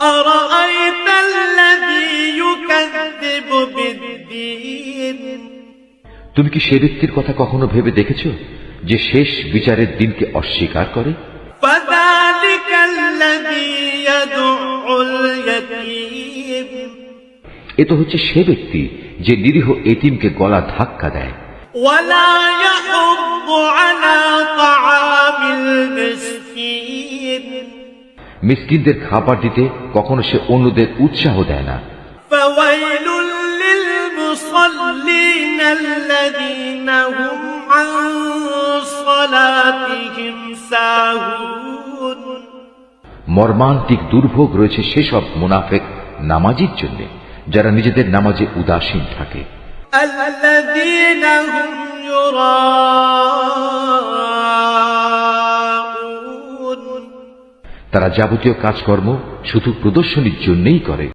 أرأيت الذي يكذب بالدين তুমি কি সে ব্যক্তির কথা কখনো ভেবে দেখেছ যে শেষ বিচারের দিনকে অস্বীকার করে فذلك الذي يدع اليتيم এ তো হচ্ছে সে ব্যক্তি যে নিরীহ এতিমকে গলা ধাক্কা দেয় ولا يحض على মিসকিনদের খাবার দিতে কখনো সে অন্যদের উৎসাহ দেয় না فويل للمصلين الذين هم عن صلاتهم ساهون মর্মান্তিক দুর্ভোগ রয়েছে সেসব মুনাফেক নামাজির জন্য যারা নিজেদের নামাজে উদাসীন থাকে الذين هم তারা যাবতীয় কাজকর্ম শুধু প্রদর্শনীর জন্যই করে।